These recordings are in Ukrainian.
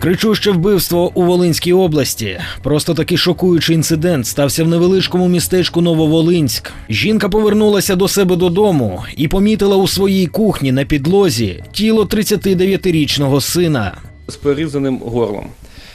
Кричуще вбивство у Волинській області. Просто такий шокуючий інцидент стався в невеличкому містечку Нововолинськ. Жінка повернулася до себе додому і помітила у своїй кухні на підлозі тіло 39-річного сина. з перерізаним горлом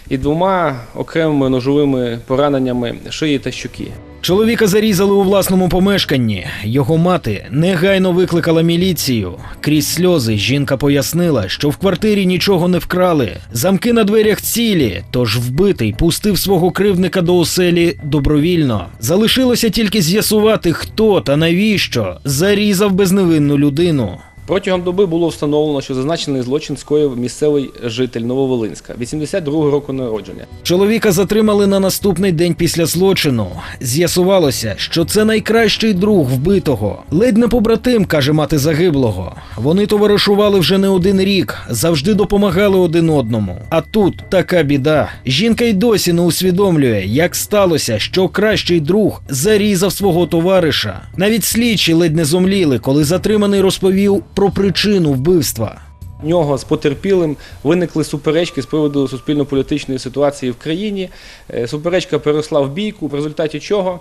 і двома окремими ножовими пораненнями шиї та щоки. Чоловіка зарізали у власному помешканні. Його мати негайно викликала міліцію. Крізь сльози жінка пояснила, що в квартирі нічого не вкрали. Замки на дверях цілі, тож вбитий пустив свого кривдника до оселі добровільно. Залишилося тільки з'ясувати, хто та навіщо зарізав безневинну людину. Протягом доби було встановлено, що зазначений злочин скоїв місцевий житель Нововолинська, 82-го року народження. Чоловіка затримали на наступний день після злочину. З'ясувалося, що це найкращий друг вбитого. Ледь не побратим, каже мати загиблого. Вони товаришували вже не один рік, завжди допомагали один одному. А тут така біда. Жінка й досі не усвідомлює, як сталося, що кращий друг зарізав свого товариша. Навіть слідчі ледь не зомліли, коли затриманий розповів про причину вбивства. У нього з потерпілим виникли суперечки з приводу суспільно-політичної ситуації в країні. Е, Суперечка переросла в бійку, в результаті чого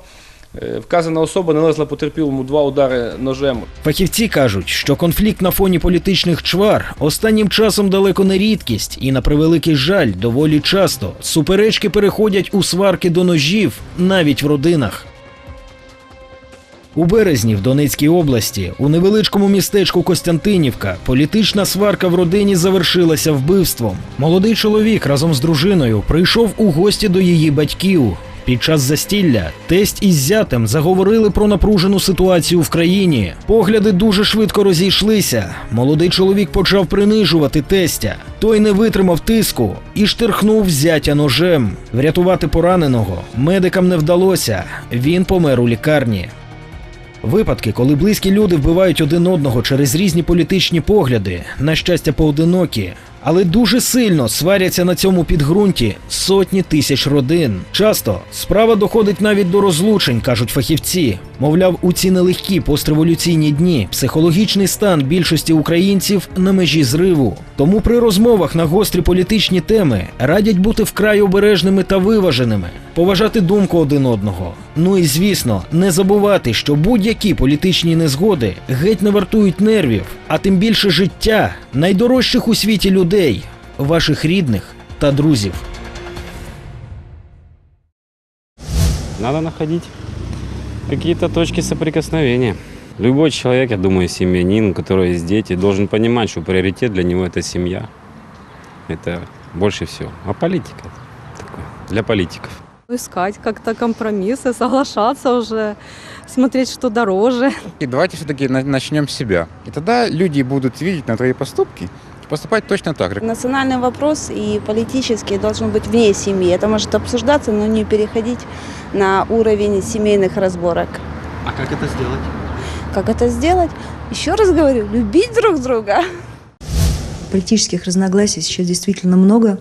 е, вказана особа нанесла потерпілому два удари ножем Фахівці кажуть, що конфлікт на фоні політичних чвар останнім часом далеко не рідкість, і на превеликий жаль, доволі часто суперечки переходять у сварки до ножів навіть в родинах. У березні в Донецькій області у невеличкому містечку Костянтинівка політична сварка в родині завершилася вбивством. Молодий чоловік разом з дружиною прийшов у гості до її батьків. Під час застілля тесть із зятем заговорили про напружену ситуацію в країні. Погляди дуже швидко розійшлися. Молодий чоловік почав принижувати тестя. Той не витримав тиску і штирхнув зятя ножем. Врятувати пораненого медикам не вдалося. Він помер у лікарні. Випадки, коли близькі люди вбивають один одного через різні політичні погляди, на щастя, поодинокі, але дуже сильно сваряться на цьому підґрунті сотні тисяч родин. Часто справа доходить навіть до розлучень, кажуть фахівці. Мовляв, у ці нелегкі постреволюційні дні психологічний стан більшості українців на межі зриву. Тому при розмовах на гострі політичні теми радять бути вкрай обережними та виваженими, поважати думку один одного. Ну і звісно, не забувати, що будь-які політичні незгоди геть не вартують нервів, а тим більше життя найдорожчих у світі людей, ваших рідних та друзів. Надо находить какие-то точки соприкосновения. Любой человек, я думаю, семьянин, у которого есть дети, должен понимать, что приоритет для него это семья. Это больше всего. А политика такое, для политиков. Искать как-то компромиссы, соглашаться уже, смотреть, что дороже. И давайте все-таки начнем с себя. И тогда люди будут видеть на твои поступки поступать точно так же. Национальный вопрос и политический должен быть вне семьи. Это может обсуждаться, но не переходить на уровень семейных разборок. А как это сделать? Как это сделать? Еще раз говорю, любить друг друга. Политических разногласий сейчас действительно много.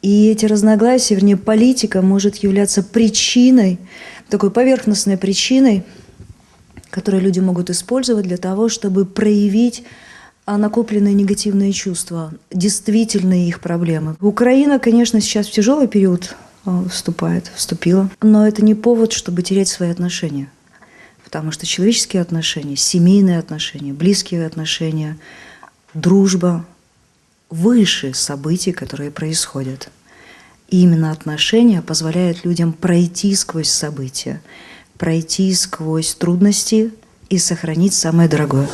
И эти разногласия, вернее, политика может являться причиной, такой поверхностной причиной, которую люди могут использовать для того, чтобы проявить а, накопленные негативные чувства, действительные их проблемы. Украина, конечно, сейчас в тяжелый период а, вступает, вступила, но это не повод, чтобы терять свои отношения. Потому что человеческие отношения, семейные отношения, близкие отношения, дружба выше событий, которые происходят. И именно отношения позволяют людям пройти сквозь события, пройти сквозь трудности и сохранить самое дорогое.